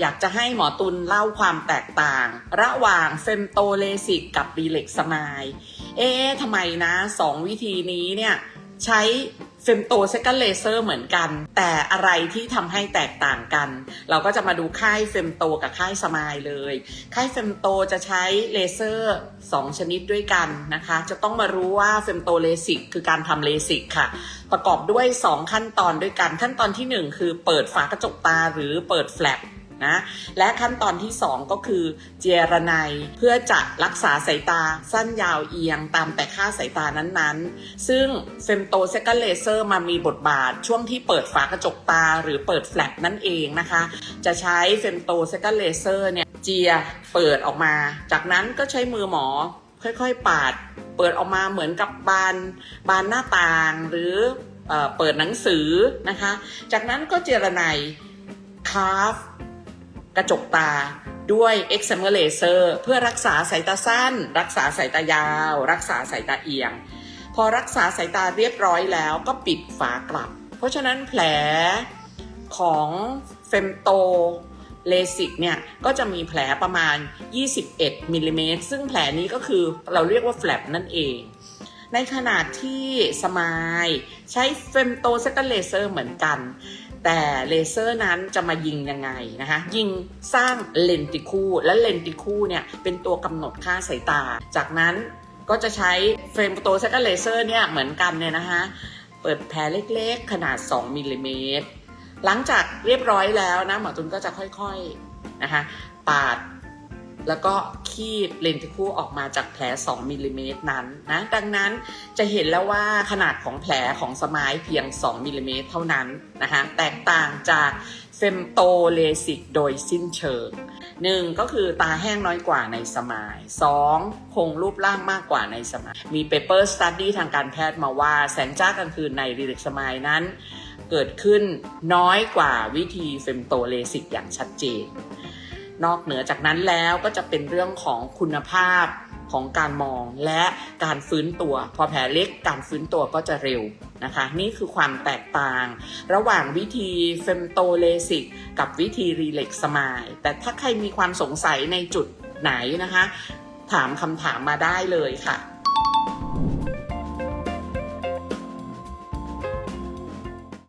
อยากจะให้หมอตุลเล่าความแตกต่าง ระหว่างเฟมโตเลสิกกับรีเล็กสมายเอ๊ะทำไมนะสองวิธีนี้เนี่ยใช้เฟมโตเซกันเลเซอร์เหมือนกัน แต่อะไรที่ทำให้แตกต่างกัน เราก็จะมาดูค่ายเฟมโตกับค่ายสมายเลย ค่ายเฟมโตจะใช้เลเซอร์ 2 ชนิดด้วยกันนะคะ จะต้องมารู้ว่าเฟมโตเลสิกคือการทำเลสิกค่ะ ประกอบด้วย 2 ขั้นตอนด้วยกัน ขั้นตอนทีหนึ่1 คือเปิดฝากระจกตาหรือเปิดแฟลป นะและขั้นตอนที่ 2 ก็คือเจรไนเพื่อจะรักษาสายตาสั้นยาวเอียงตามแต่ค่าสายตานั้นๆ ซึ่งเฟมโตเซกันเลเซอร์มามีบทบาทช่วงที่เปิดฝากระจกตาหรือเปิดแฟลปนั่นเองนะคะ จะใช้เฟมโตเซกันเลเซอร์เนี่ยเจียเปิดออกมา จากนั้นก็ใช้มือหมอค่อยๆ ปาด เปิดออกมาเหมือนกับบานบานหน้าต่างหรือเอเปิดหนังสือนะคะ จากนั้นก็เจรไนคาฟ ระจกตาด้วย e x a m e r laser เพื่อรักษาสายตาสั้น รักษาสายตายาว รักษาสายตาเอียง พอรักษาสายตาเรียบร้อยแล้วก็ปิดฝากลับ เพราะฉะนั้นแผลของเฟมโตเลสิกเนี่ยก็จะมีแผลประมาณ 21มิลลิเมตรซึ่งแผลนี้ก็คือเราเรียกว่าแฟลปนั่นเอง ในขณะที่สมายใช้เฟมโตเซกเลเซอร์เหมือนกัน แต่เลเซอร์นั้นจะมายิงยังไงนะคะยิงสร้างเลนติคูและเลนติคูเนี่ยเป็นตัวกำหนดค่าสายตา จากนั้นก็จะใช้เฟรมโตเซกันเลเซอร์เนี่ยเหมือนกันเนี่ยนะคะเปิดแผลเล็กๆ ขนาด 2มิลลิเมตรหลังจากเรียบร้อยแล้วนะหมอตุนก็จะค่อยๆนะคะปาด แล้วก็คีบเลนติคูออกมาจากแผล 2มิลลิเมตรนั้นนะดังนั้นจะเห็นแล้วว่าขนาดของแผลของสมายเพียง 2มิลลิเมตรเท่านั้นนะคะแตกต่างจากเฟมโตเลสิกโดยสิ้นเชิง 1. ก็คือตาแห้งน้อยกว่าในสมาย 2. คงรูปร่างมากกว่าในสมาย มีเปเปอร์สตัดดี้ทางการแพทย์มาว่าแสงจ้ากลางคืนในรีเล็กสมายนั้น เกิดขึ้นน้อยกว่าวิธีเฟมโตเลสิกอย่างชัดเจน นอกเหนือจากนั้นแล้วก็จะเป็นเรื่องของคุณภาพของการมองและการฟื้นตัว พอแผลเล็กการฟื้นตัวก็จะเร็วนะคะ นี่คือความแตกต่าง ระหว่างวิธีเฟมโตเลสิกกับวิธีรีเล็กสมายแต่ถ้าใครมีความสงสัยในจุดไหนนะคะ ถามคำถามมาได้เลยค่ะ